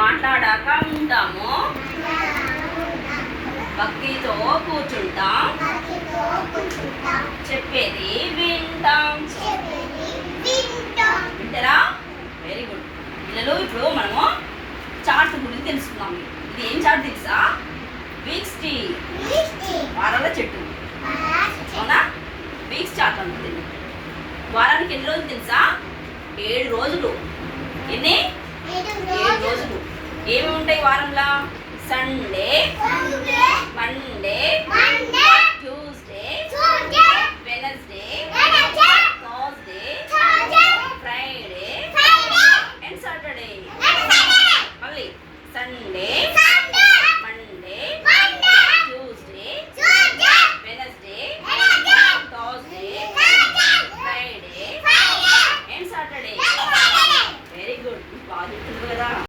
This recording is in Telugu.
మాట్లాడాక ఉంటాము. భక్తితో కూర్చుంటాం. చెప్పేది వింటాం. వింటారా? వెరీ గుడ్ పిల్లలు ఇప్పుడు మనము చార్ట్ గురించి తెలుసుకుందాం. ఇది ఏం చార్ట్ తెలుసా? వీక్స్ టీ వారాల చెట్టు. అవునా? వీక్స్ చార్ట్ అంటుంది వారానికి ఎన్ని రోజులు తెలుసా? ఏడు రోజులు. ఎన్ని? ఏడు வாரம்லா? Sunday Monday Tuesday Wednesday Thursday Friday and Saturday மல்லி Sunday Monday Tuesday Wednesday Thursday Friday and Saturday very good பாதி